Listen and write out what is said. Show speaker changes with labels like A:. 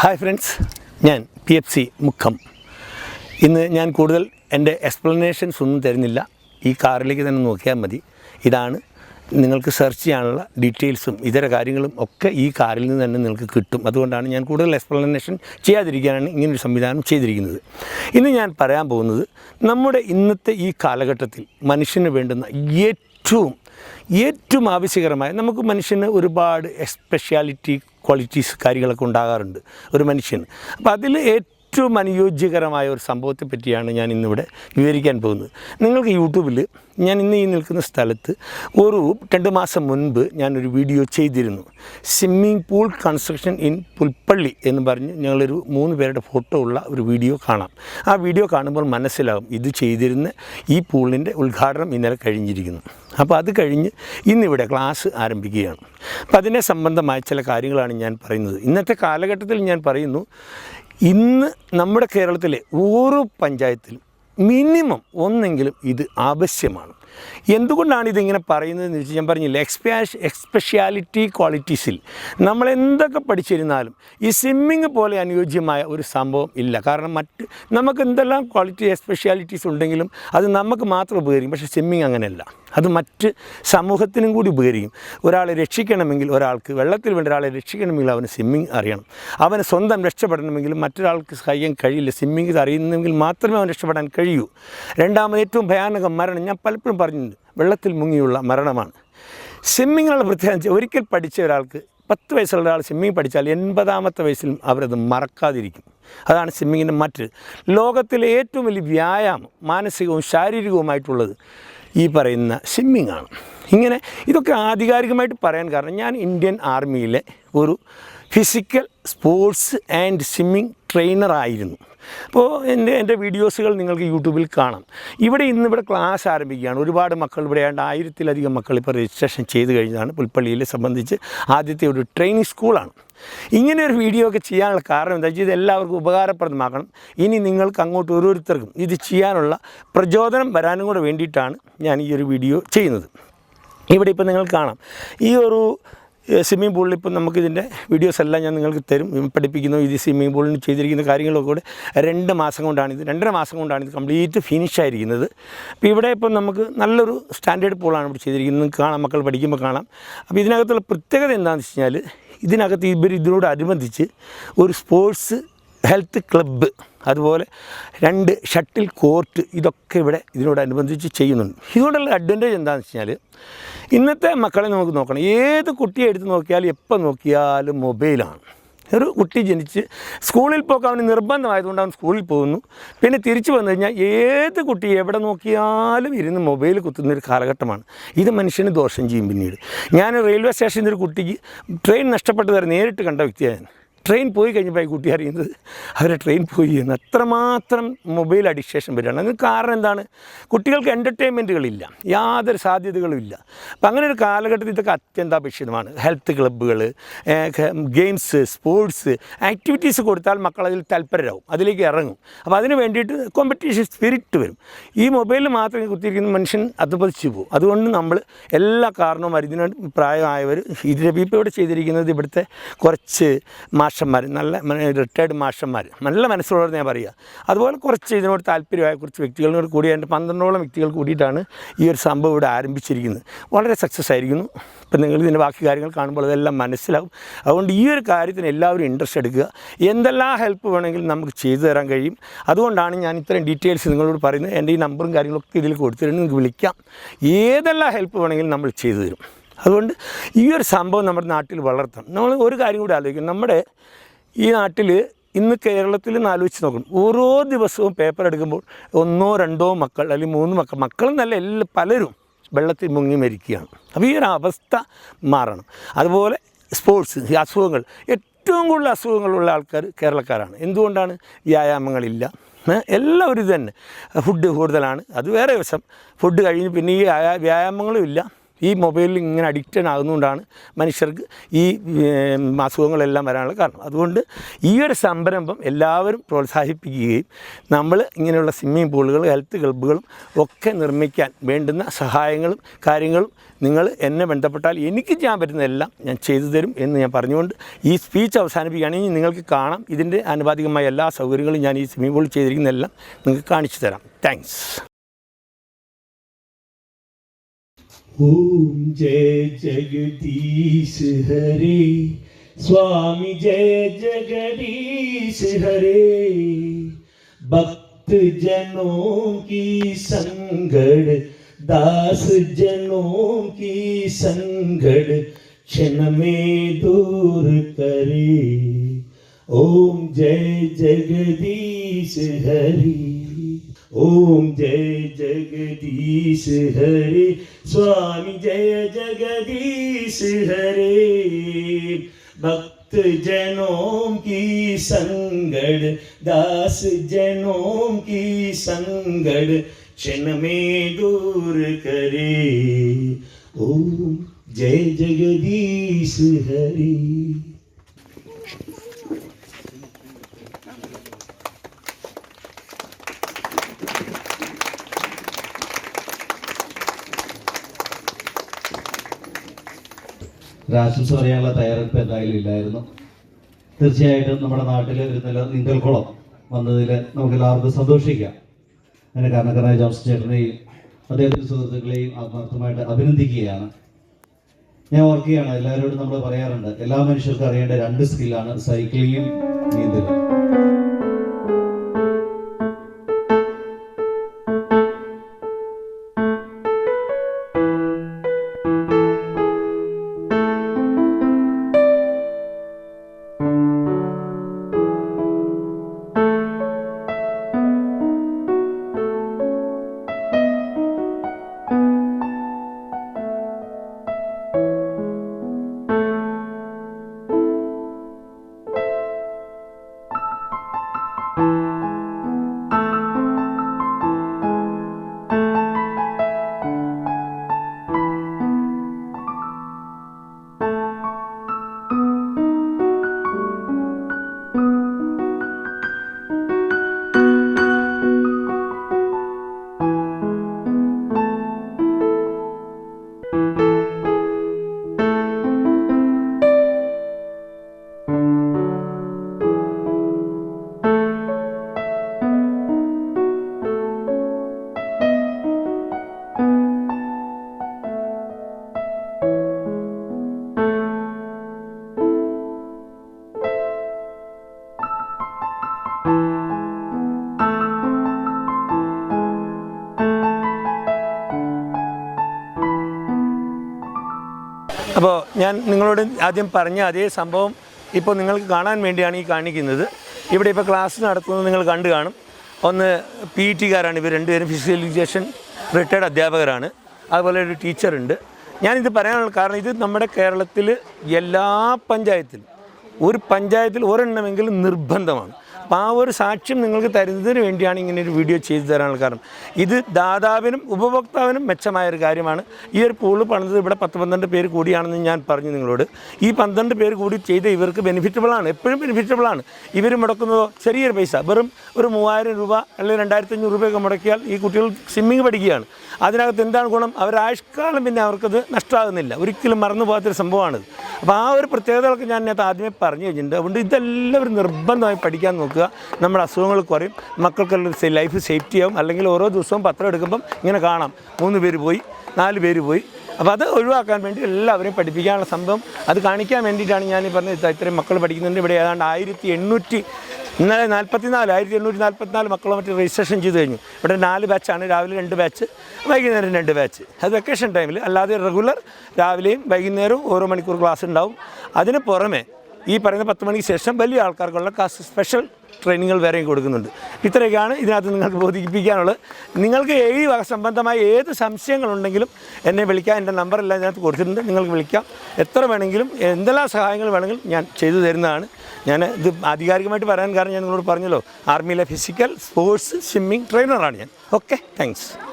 A: Hi friends ഞാൻ P F C മുഖം. ഇന്ന് ഞാൻ കൂടുതൽ എന്റെ എക്സ്പ്ലനേഷൻസ് ഒന്നും തരുന്നില്ല. ഈ കാറിലേക്ക് തന്നെ നോക്കിയാൽ മതി. ഇതാണ് നിങ്ങൾക്ക് സെർച്ച് ചെയ്യാനുള്ള ഡീറ്റെയിൽസും ഇതര കാര്യങ്ങളും ഒക്കെ ഈ കാറിൽ നിന്ന് തന്നെ നിങ്ങൾക്ക് കിട്ടും. അതുകൊണ്ടാണ് ഞാൻ കൂടുതൽ എക്സ്പ്ലനേഷൻ ചെയ്യാതിരിക്കാനാണ് ഇങ്ങനൊരു സംവിധാനം ചെയ്തിരിക്കുന്നത്. ഇന്ന് ഞാൻ പറയാൻ പോകുന്നത് നമ്മുടെ ഇന്നത്തെ ഈ കാലഘട്ടത്തിൽ മനുഷ്യന് വേണ്ടുന്ന ഏറ്റവും ഏറ്റവും ആവശ്യകരമായ നമുക്ക് മനുഷ്യന് ഒരുപാട് സ്പെഷ്യാലിറ്റി ക്വാളിറ്റീസ് കാര്യങ്ങളൊക്കെ ഉണ്ടാകാറുണ്ട്. ഒരു മനുഷ്യൻ. അപ്പോൾ അതിൽ ഏറ്റവും അനുയോജ്യകരമായ ഒരു സംഭവത്തെ പറ്റിയാണ് ഞാൻ ഇന്നിവിടെ വിവരിക്കാൻ പോകുന്നത്. നിങ്ങൾക്ക് യൂട്യൂബിൽ ഞാൻ ഇന്ന് ഈ നിൽക്കുന്ന സ്ഥലത്ത് ഒരു രണ്ട് മാസം മുൻപ് ഞാനൊരു വീഡിയോ ചെയ്തിരുന്നു. Swimming pool construction in Pulpally എന്ന് പറഞ്ഞ് ഞങ്ങളൊരു മൂന്ന് പേരുടെ ഫോട്ടോ ഉള്ള ഒരു വീഡിയോ കാണാം. ആ വീഡിയോ കാണുമ്പോൾ മനസ്സിലാകും ഇത് ചെയ്തിരുന്ന ഈ പൂളിന്റെ ഉദ്ഘാടനം ഇന്നലെ കഴിഞ്ഞിരിക്കുന്നു. അപ്പോൾ അത് കഴിഞ്ഞ് ഇന്നിവിടെ ക്ലാസ് ആരംഭിക്കുകയാണ്. അപ്പോൾ അതിനെ സംബന്ധമായ ചില കാര്യങ്ങളാണ് ഞാൻ പറയുന്നത്. ഇന്നത്തെ കാലഘട്ടത്തിൽ ഞാൻ പറയുന്നു ഇന്ന് നമ്മുടെ കേരളത്തിലെ ഓരോ പഞ്ചായത്തിലും മിനിമം ഒന്നെങ്കിലും ഇത് ആവശ്യമാണ്. എന്തുകൊണ്ടാണ് ഇതിങ്ങനെ പറയുന്നതെന്ന് വെച്ചാൽ ഞാൻ പറഞ്ഞില്ല എക്സ്പാഷ് എക്സ്പെഷ്യാലിറ്റി ക്വാളിറ്റീസിൽ നമ്മൾ എന്തൊക്കെ പഠിച്ചിരുന്നാലും ഈ സ്വിമ്മിങ് പോലെ അനുയോജ്യമായ ഒരു സംഭവം ഇല്ല. കാരണം മറ്റ് നമുക്ക് എന്തെല്ലാം ക്വാളിറ്റി എക്സ്പെഷ്യാലിറ്റീസ് ഉണ്ടെങ്കിലും അത് നമുക്ക് മാത്രം ഉപകരിക്കും. പക്ഷേ സ്വിമ്മിങ് അങ്ങനെയല്ല. അത് മറ്റ് സമൂഹത്തിനും കൂടി ഉപകരിക്കും. ഒരാളെ രക്ഷിക്കണമെങ്കിൽ ഒരാൾക്ക് വെള്ളത്തിൽ വേണ്ട ഒരാളെ രക്ഷിക്കണമെങ്കിൽ അവന് സ്വിമ്മിങ് അറിയണം. അവന് സ്വന്തം രക്ഷപ്പെടണമെങ്കിൽ മറ്റൊരാൾക്ക് സഹായം കഴിയില്ല. സ്വിമ്മിങ് അറിയുന്നെങ്കിൽ മാത്രമേ അവൻ രക്ഷപ്പെടാൻ കഴിയൂ. രണ്ടാമത് ഏറ്റവും ഭയാനകം മരണം. ഞാൻ പലപ്പോഴും പറഞ്ഞിട്ടുണ്ട്. വെള്ളത്തിൽ മുങ്ങിയുള്ള മരണമാണ്. സ്വിമ്മിങ്ങിനുള്ള പ്രത്യേകം ഒരിക്കൽ പഠിച്ച ഒരാൾക്ക് പത്ത് വയസ്സുള്ള ഒരാൾ സ്വിമ്മിങ് പഠിച്ചാൽ എൺപതാമത്തെ വയസ്സിലും അവരത് മറക്കാതിരിക്കും. അതാണ് സ്വിമ്മിങ്ങിന്റെ മറ്റ് ലോകത്തിലെ ഏറ്റവും വലിയ വ്യായാമം മാനസികവും ശാരീരികവുമായിട്ടുള്ളത് ഈ പറയുന്ന സ്വിമ്മിങ് ആണ്. ഇങ്ങനെ ഇതൊക്കെ ആധികാരികമായിട്ട് പറയാൻ കാരണം ഞാൻ ഇന്ത്യൻ ആർമിയിലെ ഒരു ഫിസിക്കൽ സ്പോർട്സ് ആൻഡ് സ്വിമ്മിങ് ട്രെയിനറായിരുന്നു അപ്പോൾ എന്റെ എന്റെ വീഡിയോസുകൾ നിങ്ങൾക്ക് യൂട്യൂബിൽ കാണാം. ഇവിടെ ഇന്ന് ഇവിടെ ക്ലാസ് ആരംഭിക്കുകയാണ്. ഒരുപാട് മക്കൾ ഇവിടെ ആണ്ട് ആയിരത്തിലധികം മക്കൾ ഇപ്പോൾ രജിസ്ട്രേഷൻ ചെയ്ത് കഴിഞ്ഞതാണ്. പുൽപ്പള്ളിയിലെ സംബന്ധിച്ച് ആദ്യത്തെ ഒരു ട്രെയിനിങ് സ്കൂളാണ്. ഇങ്ങനെ ഒരു വീഡിയോ ഒക്കെ ചെയ്യാനുള്ള കാരണം എന്താ വെച്ചാൽ ഇത് എല്ലാവർക്കും ഉപകാരപ്രദമാക്കണം. ഇനി നിങ്ങൾക്ക് അങ്ങോട്ട് ഓരോരുത്തർക്കും ഇത് ചെയ്യാനുള്ള പ്രചോദനം വരാനും കൂടെ വേണ്ടിയിട്ടാണ് ഞാൻ ഈ ഒരു വീഡിയോ ചെയ്യുന്നത്. ഇവിടെ ഇപ്പോൾ നിങ്ങൾ കാണാം. ഈ ഒരു സ്വിമ്മിംഗ് പൂളിൽ ഇപ്പം നമുക്കിതിന്റെ വീഡിയോസ് എല്ലാം ഞാൻ നിങ്ങൾക്ക് തരും. പഠിപ്പിക്കുന്നു ഇത് സ്വിമ്മിംഗ് പൂളിന് ചെയ്തിരിക്കുന്ന കാര്യങ്ങളൊക്കെ കൂടെ രണ്ട് മാസം കൊണ്ടാണ് ഇത്. രണ്ടര മാസം കൊണ്ടാണ് ഇത് കംപ്ലീറ്റ് ഫിനിഷ് ആയിരിക്കുന്നത്. അപ്പോൾ ഇവിടെ ഇപ്പം നമുക്ക് നല്ലൊരു സ്റ്റാൻഡേർഡ് പൂളാണ് ഇവിടെ ചെയ്തിരിക്കുന്നത്. കാണാം മക്കൾ പഠിക്കുമ്പോൾ കാണാം. അപ്പോൾ ഇതിനകത്തുള്ള പ്രത്യേകത എന്താണെന്ന് വെച്ച് കഴിഞ്ഞാൽ ഇതിനകത്ത് ഇവർ ഇതിനോടനുബന്ധിച്ച് ഒരു സ്പോർട്സ് ഹെൽത്ത് ക്ലബ്ബ് അതുപോലെ രണ്ട് ഷട്ടിൽ കോർട്ട് ഇതൊക്കെ ഇവിടെ ഇതിനോടനുബന്ധിച്ച് ചെയ്യുന്നുണ്ട്. ഇതുകൊണ്ടുള്ള അഡ്വാന്റേജ് എന്താണെന്ന് വെച്ച് കഴിഞ്ഞാൽ ഇന്നത്തെ മക്കളെ നമുക്ക് നോക്കണം. ഏത് കുട്ടിയെ എടുത്ത് നോക്കിയാലും എപ്പോൾ നോക്കിയാലും മൊബൈലാണ്. ഒരു കുട്ടി ജനിച്ച് സ്കൂളിൽ പോക്കാൻ അവന് നിർബന്ധമായതുകൊണ്ട് അവൻ സ്കൂളിൽ പോകുന്നു. പിന്നെ തിരിച്ചു വന്നു കഴിഞ്ഞാൽ ഏത് കുട്ടി എവിടെ നോക്കിയാലും ഇരുന്ന് മൊബൈൽ കുത്തുന്ന ഒരു കാലഘട്ടമാണ്. ഇത് മനുഷ്യന് ദോഷം ചെയ്യും പിന്നീട്. ഞാൻ റെയിൽവേ സ്റ്റേഷനിൽ ഒരു കുട്ടിക്ക് ട്രെയിൻ നഷ്ടപ്പെട്ടത് നേരിട്ട് കണ്ട വ്യക്തിയാണ് ട്രെയിൻ പോയി കഴിഞ്ഞപ്പോൾ ഈ കുട്ടി അറിയുന്നത് അവരെ ട്രെയിൻ പോയി എന്ന്. അത്രമാത്രം മൊബൈൽ അഡിക്ഷേഷൻ വരികയാണ്. അതിന് കാരണം എന്താണ്? കുട്ടികൾക്ക് എന്റർടൈൻമെന്റുകളില്ല യാതൊരു സാധ്യതകളും ഇല്ല. അപ്പം അങ്ങനെ ഒരു കാലഘട്ടത്തിൽ ഇതൊക്കെ അത്യന്താപേക്ഷിതമാണ്. ഹെൽത്ത് ക്ലബ്ബുകൾ ഗെയിംസ് സ്പോർട്സ് ആക്ടിവിറ്റീസ് കൊടുത്താൽ മക്കൾ അതിൽ അതിലേക്ക് ഇറങ്ങും. അപ്പോൾ അതിന് വേണ്ടിയിട്ട് കോമ്പറ്റീഷൻ സ്പിരിറ്റ് വരും. ഈ മൊബൈലിൽ മാത്രം കുത്തിയിരിക്കുന്ന മനുഷ്യൻ അത് അധപതിച്ചു പോകും. അതുകൊണ്ട് നമ്മൾ എല്ലാ കാരണവും ഇതിന് പ്രായമായവർ ഇതിന്റെ ഇപ്പോൾ ഇവിടെ ചെയ്തിരിക്കുന്നത് ഇവിടുത്തെ കുറച്ച് മാഷന്മാർ നല്ല റിട്ടയർഡ് മാഷന്മാർ നല്ല മനസ്സുള്ളവർ ഞാൻ പറയുക. അതുപോലെ കുറച്ച് ഇതിനോട് താല്പര്യമായ കുറച്ച് വ്യക്തികളോട് കൂടി എന്റെ പന്ത്രണ്ടോളം വ്യക്തികൾ കൂടിയിട്ടാണ് ഈ ഒരു സംഭവം ഇവിടെ ആരംഭിച്ചിരിക്കുന്നത്. വളരെ സക്സസ് ആയിരിക്കുന്നു. ഇപ്പം നിങ്ങൾ ഇതിന്റെ ബാക്കി കാര്യങ്ങൾ കാണുമ്പോൾ അതെല്ലാം മനസ്സിലാവും. അതുകൊണ്ട് ഈ ഒരു കാര്യത്തിന് എല്ലാവരും ഇൻട്രസ്റ്റ് എടുക്കുക. എന്തെല്ലാം ഹെൽപ്പ് വേണമെങ്കിലും നമുക്ക് ചെയ്തു തരാൻ കഴിയും. അതുകൊണ്ടാണ് ഞാൻ ഇത്രയും ഡീറ്റെയിൽസ് നിങ്ങളോട് പറയുന്നത്. എന്റെ ഈ നമ്പറും കാര്യങ്ങളൊക്കെ ഇതിൽ കൊടുത്തിട്ടുണ്ട് നിങ്ങൾക്ക് വിളിക്കാം. ഏതെല്ലാം ഹെൽപ്പ് വേണമെങ്കിലും നമ്മൾ ചെയ്തു തരും. അതുകൊണ്ട് ഈ ഒരു സംഭവം നമ്മുടെ നാട്ടിൽ വളർത്തണം. നമ്മൾ ഒരു കാര്യം കൂടി ആലോചിക്കും. നമ്മുടെ ഈ നാട്ടിൽ ഇന്ന് കേരളത്തിൽ ആലോചിച്ച് നോക്കണം. ഓരോ ദിവസവും പേപ്പർ എടുക്കുമ്പോൾ ഒന്നോ രണ്ടോ മക്കൾ അല്ലെങ്കിൽ മൂന്ന് മക്കൾ മക്കളെന്നല്ല എല്ലാ പലരും വെള്ളത്തിൽ മുങ്ങി മരിക്കുകയാണ്. അപ്പോൾ ഈ ഒരു അവസ്ഥ മാറണം. അതുപോലെ സ്പോർട്സ് ഈ അസുഖങ്ങൾ ഏറ്റവും കൂടുതൽ അസുഖങ്ങളുള്ള ആൾക്കാർ കേരളക്കാരാണ്. എന്തുകൊണ്ടാണ്? വ്യായാമങ്ങളില്ല. എല്ലാവരും ഇത് തന്നെ ഫുഡ് കൂടുതലാണ്. അത് വേറെ വശം ഫുഡ് കഴിഞ്ഞ് പിന്നെ ഈ വ്യായാ- വ്യായാമങ്ങളും ഇല്ല. ഈ മൊബൈലിൽ ഇങ്ങനെ അഡിക്റ്റഡ് ആകുന്നതുകൊണ്ടാണ് മനുഷ്യർക്ക് ഈ അസുഖങ്ങളെല്ലാം വരാനുള്ള കാരണം. അതുകൊണ്ട് ഈ ഒരു സംരംഭം എല്ലാവരും പ്രോത്സാഹിപ്പിക്കുകയും നമ്മൾ ഇങ്ങനെയുള്ള സ്വിമ്മിംഗ് പൂളുകൾ ഹെൽത്ത് ക്ലബ്ബുകളും ഒക്കെ നിർമ്മിക്കാൻ വേണ്ടുന്ന സഹായങ്ങളും കാര്യങ്ങളും നിങ്ങൾ എന്നെ ബന്ധപ്പെട്ടാൽ എനിക്ക് ചെയ്യാൻ പറ്റുന്നതെല്ലാം ഞാൻ ചെയ്തു തരും എന്ന് ഞാൻ പറഞ്ഞുകൊണ്ട് ഈ സ്പീച്ച് അവസാനിപ്പിക്കുകയാണെങ്കിൽ നിങ്ങൾക്ക് കാണാം. ഇതിന്റെ ആനുപാതികമായ എല്ലാ സൗകര്യങ്ങളും ഞാൻ ഈ സ്വിമ്മിംഗ് പൂളിൽ ചെയ്തിരിക്കുന്നതെല്ലാം നിങ്ങൾക്ക് കാണിച്ചു തരാം. താങ്ക്സ്
B: ओम जय जगदीश हरे। स्वामी जय जगदीश हरे। भक्त जनों की संगड़ दास जनों की संगड़ क्षण में दूर करे। ओम जय जगदीश हरि। ओम जय जगदीश हरे, स्वामी जय जगदीश हरे। भक्त जनों की संगड़ दास जनों की संगड़, क्षण में दूर करे। ओम जय जगदीश हरि।
C: ഒരു ആശംസ പറയാനുള്ള തയ്യാറെടുപ്പ് എന്തായാലും ഇല്ലായിരുന്നു. തീർച്ചയായിട്ടും നമ്മുടെ നാട്ടിൽ ഒരു നില നീന്തൽക്കുളം വന്നതിൽ നമുക്ക് എല്ലാവർക്കും സന്തോഷിക്കാം. അതിന്റെ കാരണക്കാരായ ജോസ് ചേട്ടനെയും അദ്ദേഹത്തിന്റെ സുഹൃത്തുക്കളെയും ആത്മാർത്ഥമായിട്ട് അഭിനന്ദിക്കുകയാണ്. ഞാൻ ഓർക്കുകയാണ് എല്ലാവരോടും നമ്മൾ പറയാറുണ്ട് എല്ലാ മനുഷ്യർക്കും അറിയേണ്ട രണ്ട് സ്കില്ലാണ് സൈക്ലിങ്ങും നീന്തലും.
A: അപ്പോൾ ഞാൻ നിങ്ങളോട് ആദ്യം പറഞ്ഞ അതേ സംഭവം ഇപ്പോൾ നിങ്ങൾക്ക് കാണാൻ വേണ്ടിയാണ് ഈ കാണിക്കുന്നത്. ഇവിടെ ഇപ്പോൾ ക്ലാസ് നടത്തുന്നത് നിങ്ങൾ കണ്ടു കാണും. ഒന്ന് പി ടി കാരാണ് ഇവർ രണ്ടുപേരും ഫിസിക്കൽ എഡ്യൂക്കേഷൻ റിട്ടയർഡ് അധ്യാപകരാണ്. അതുപോലെ ഒരു ടീച്ചറുണ്ട്. ഞാനിത് പറയാനുള്ള കാരണം ഇത് നമ്മുടെ കേരളത്തിൽ എല്ലാ പഞ്ചായത്തിലും ഒരു പഞ്ചായത്തിൽ ഒരെണ്ണമെങ്കിലും നിർബന്ധമാണ്. അപ്പോൾ ആ ഒരു സാക്ഷ്യം നിങ്ങൾക്ക് തരുന്നതിന് വേണ്ടിയാണ് ഇങ്ങനെ ഒരു വീഡിയോ ചെയ്തു തരാനുള്ള കാരണം. ഇത് ദാതാവിനും ഉപഭോക്താവിനും മെച്ചമായ ഒരു കാര്യമാണ്. ഈ ഒരു പൂൾ പണിത് ഇവിടെ പത്ത് പന്ത്രണ്ട് പേര് കൂടിയാണെന്ന് ഞാൻ പറഞ്ഞു നിങ്ങളോട്. ഈ പന്ത്രണ്ട് പേര് കൂടി ചെയ്ത ഇവർക്ക് ബെനിഫിറ്റബിളാണ് എപ്പോഴും ബെനിഫിറ്റബിളാണ് ഇവർ മുടക്കുന്നതോ ചെറിയൊരു പൈസ. വെറും ഒരു മൂവായിരം രൂപ അല്ലെങ്കിൽ രണ്ടായിരത്തി അഞ്ഞൂറ് രൂപയൊക്കെ മുടക്കിയാൽ ഈ കുട്ടികൾ സ്വിമ്മിങ് പഠിക്കുകയാണ്. അതിനകത്ത് എന്താണ് ഗുണം? അവർ പിന്നെ അവർക്കത് നഷ്ടമാകുന്നില്ല. ഒരിക്കലും മറന്നു പോകാത്തൊരു സംഭവമാണിത്. അപ്പോൾ ആ ഒരു പ്രത്യേകതകളൊക്കെ ഞാൻ നേരത്തെ ആദ്യമേ പറഞ്ഞു കഴിഞ്ഞിട്ടുണ്ട്. അതുകൊണ്ട് ഇതെല്ലാവരും നിർബന്ധമായി പഠിക്കാൻ നോക്കുക. നമ്മുടെ അസുഖങ്ങൾ കുറയും. മക്കൾക്കുള്ള ലൈഫ് സേഫ്റ്റി ആവും. അല്ലെങ്കിൽ ഓരോ ദിവസവും പത്രം എടുക്കുമ്പം ഇങ്ങനെ കാണാം. മൂന്ന് പേര് പോയി നാല് പേര് പോയി. അപ്പോൾ അത് ഒഴിവാക്കാൻ വേണ്ടി എല്ലാവരെയും പഠിപ്പിക്കാനുള്ള സംഭവം. അത് കാണിക്കാൻ വേണ്ടിയിട്ടാണ് ഞാൻ ഈ പറഞ്ഞത്. ഇതാ ഇത്രയും മക്കൾ പഠിക്കുന്നുണ്ട്. ഇവിടെ ഏതാണ്ട് ആയിരത്തി എണ്ണൂറ്റി ഇന്നലെ നാൽപ്പത്തിനാല് ആയിരത്തി എണ്ണൂറ്റി നാൽപ്പത്തിനാല് മക്കളെ മറ്റും രജിസ്ട്രേഷൻ ചെയ്ത് കഴിഞ്ഞു. ഇവിടെ നാല് ബാച്ചാണ് രാവിലെ രണ്ട് ബാച്ച് വൈകുന്നേരം രണ്ട് ബാച്ച് അത് വെക്കേഷൻ ടൈമിൽ അല്ലാതെ റെഗുലർ രാവിലെയും വൈകുന്നേരവും ഓരോ മണിക്കൂർ ക്ലാസ് ഉണ്ടാവും. അതിന് പുറമെ ഈ പറയുന്ന പത്ത് മണിക്ക് ശേഷം വലിയ ആൾക്കാർക്കുള്ള സ്പെഷ്യൽ ട്രെയിനിങ്ങുകൾ വേറെയും കൊടുക്കുന്നുണ്ട്. ഇത്രയൊക്കെയാണ് ഇതിനകത്ത് നിങ്ങൾക്ക് ബോധിപ്പിക്കാനുള്ളത്. നിങ്ങൾക്ക് ഈ വക സംബന്ധമായ ഏത് സംശയങ്ങളുണ്ടെങ്കിലും എന്നെ വിളിക്കാം എന്റെ നമ്പറെല്ലാം ഇതിനകത്ത് കൊടുത്തിട്ടുണ്ട്. നിങ്ങൾക്ക് വിളിക്കാം. എത്ര വേണമെങ്കിലും എന്തെല്ലാം സഹായങ്ങൾ വേണമെങ്കിലും ഞാൻ ചെയ്തു തരുന്നതാണ്. ഞാൻ ഇത് ആധികാരികമായിട്ട് പറയാൻ കാരണം ഞാൻ നിങ്ങളോട് പറഞ്ഞല്ലോ. ആർമിയിലെ ഫിസിക്കൽ സ്പോർട്സ് സ്വിമ്മിങ് ട്രെയിനറാണ് ഞാൻ. Okay thanks.